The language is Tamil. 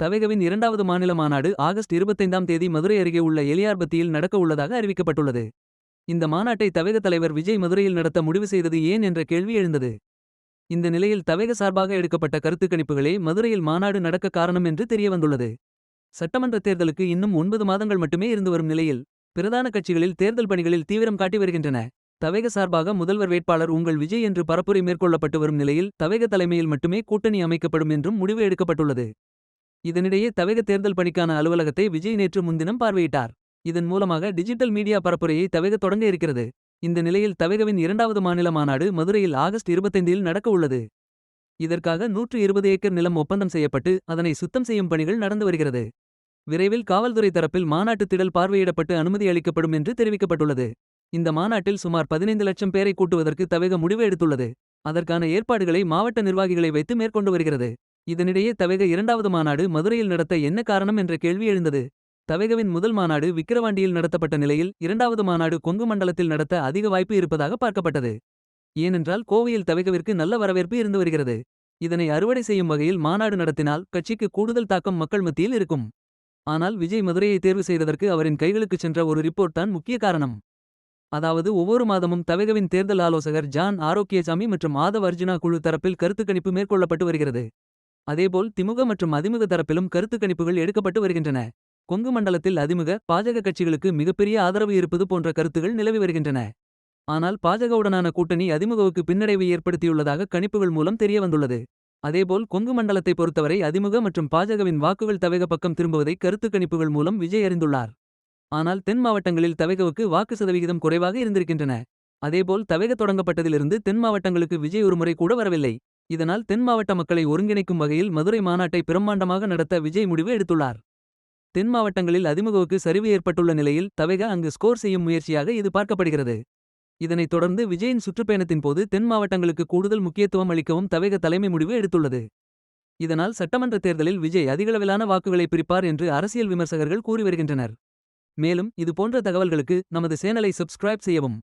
தவேகவின் இரண்டாவது மாநில மாநாடு ஆகஸ்ட் 25ஆம் தேதி மதுரை அருகே உள்ள எலியார்பத்தியில் நடக்க உள்ளதாக அறிவிக்கப்பட்டுள்ளது. இந்த மாநாட்டை தவேக தலைவர் விஜய் மதுரையில் நடத்த முடிவு செய்தது ஏன் என்ற கேள்வி எழுந்தது. இந்த நிலையில் தவேக சார்பாக எடுக்கப்பட்ட கருத்துக் கணிப்புகளே மதுரையில் மாநாடு நடக்க காரணம் என்று தெரியவந்துள்ளது. சட்டமன்ற தேர்தலுக்கு இன்னும் ஒன்பது மாதங்கள் மட்டுமே இருந்து வரும் நிலையில். பிரதான கட்சிகளில் தேர்தல் பணிகளில் தீவிரம் காட்டி வருகின்றன. தவேக சார்பாக முதல்வர் வேட்பாளர் உங்கள் விஜய் என்று பரப்புரை மேற்கொள்ளப்பட்டு வரும் நிலையில் தவேக தலைமையில் மட்டுமே கூட்டணி அமைக்கப்படும் என்றும் முடிவு எடுக்கப்பட்டுள்ளது. இதனிடையே தவேக தேர்தல் பணிக்கான அலுவலகத்தை விஜய் நேற்று முன்தினம் பார்வையிட்டார். இதன் மூலமாக டிஜிட்டல் மீடியா பரப்புரையை தவேக தொடங்க இருக்கிறது. இந்த நிலையில் தவேகவின் இரண்டாவது மாநில மாநாடு மதுரையில் ஆகஸ்ட் 25இல் நடக்க உள்ளது. இதற்காக 120 ஏக்கர் நிலம் ஒப்பந்தம் செய்யப்பட்டு அதனை சுத்தம் செய்யும் பணிகள் நடந்து வருகிறது. விரைவில் காவல்துறை தரப்பில் மாநாட்டு திடல் பார்வையிடப்பட்டு அனுமதி அளிக்கப்படும் என்று தெரிவிக்கப்பட்டுள்ளது. இந்த மாநாட்டில் சுமார் 15 லட்சம் பேரை கூட்டுவதற்கு தவேக முடிவு எடுத்துள்ளது. அதற்கான ஏற்பாடுகளை மாவட்ட நிர்வாகிகளை வைத்து மேற்கொண்டு வருகிறது. இதனிடையே தவேக இரண்டாவது மாநாடு மதுரையில் நடத்த என்ன காரணம் என்ற கேள்வி எழுந்தது. தவேகவின் முதல் மாநாடு விக்கிரவாண்டியில் நடத்தப்பட்ட நிலையில் இரண்டாவது மாநாடு கொங்கு மண்டலத்தில் நடத்த அதிக வாய்ப்பு இருப்பதாக பார்க்கப்பட்டது. ஏனென்றால் கோவையில் தவேகவிற்கு நல்ல வரவேற்பு இருந்து வருகிறது. இதனை அறுவடை செய்யும் வகையில் மாநாடு நடத்தினால் கட்சிக்கு கூடுதல் தாக்கம் மக்கள் மத்தியில் இருக்கும். ஆனால் விஜய் மதுரையை தேர்வு செய்ததற்கு அவரின் கைகளுக்குச் சென்ற ஒரு ரிப்போர்ட் தான் முக்கிய காரணம். அதாவது ஒவ்வொரு மாதமும் தவேகவின் தேர்தல் ஆலோசகர் ஜான் ஆரோக்கியசாமி மற்றும் ஆதவ் அர்ஜுனா குழு தரப்பில் கருத்துக் கணிப்பு மேற்கொள்ளப்பட்டு வருகிறது. அதேபோல் திமுக மற்றும் அதிமுக தரப்பிலும் கருத்துக் கணிப்புகள் எடுக்கப்பட்டு வருகின்றன. கொங்கு மண்டலத்தில் அதிமுக பாஜக கட்சிகளுக்கு மிகப்பெரிய ஆதரவு இருப்பது போன்ற கருத்துகள் நிலவி வருகின்றன. ஆனால் பாஜகவுடனான கூட்டணி அதிமுகவுக்கு பின்னடைவை ஏற்படுத்தியுள்ளதாக கணிப்புகள் மூலம் தெரிய வந்துள்ளது. அதேபோல் கொங்கு மண்டலத்தை பொறுத்தவரை அதிமுக மற்றும் பாஜகவின் வாக்குகள் தவேக பக்கம் திரும்புவதை கருத்துக் கணிப்புகள் மூலம் விஜய் அறிந்துள்ளார். ஆனால் தென் மாவட்டங்களில் தவேகவுக்கு வாக்கு சதவிகிதம் குறைவாக இருந்திருக்கின்றன. அதேபோல் தவேக தொடங்கப்பட்டதிலிருந்து தென் மாவட்டங்களுக்கு விஜய் ஒருமுறை கூட வரவில்லை. இதனால் தென் மாவட்ட மக்களை ஒருங்கிணைக்கும் வகையில் மதுரை மாநாட்டை பிரம்மாண்டமாக நடத்த விஜய் முடிவு எடுத்துள்ளார். தென் மாவட்டங்களில் அதிமுகவுக்கு சரிவு ஏற்பட்டுள்ள நிலையில் தவேக அங்கு ஸ்கோர் செய்யும் முயற்சியாக இது பார்க்கப்படுகிறது. இதனைத் தொடர்ந்து விஜயின் சுற்றுப்பயணத்தின் போது தென் மாவட்டங்களுக்கு கூடுதல் முக்கியத்துவம் அளிக்கவும் தவேக தலைமை முடிவு எடுத்துள்ளது. இதனால் சட்டமன்ற தேர்தலில் விஜய் அதிகளவிலான வாக்குகளை பிரிப்பார் என்று அரசியல் விமர்சகர்கள் கூறி வருகின்றனர். மேலும் இது போன்ற தகவல்களுக்கு நமது சேனலை சப்ஸ்கிரைப் செய்யவும்.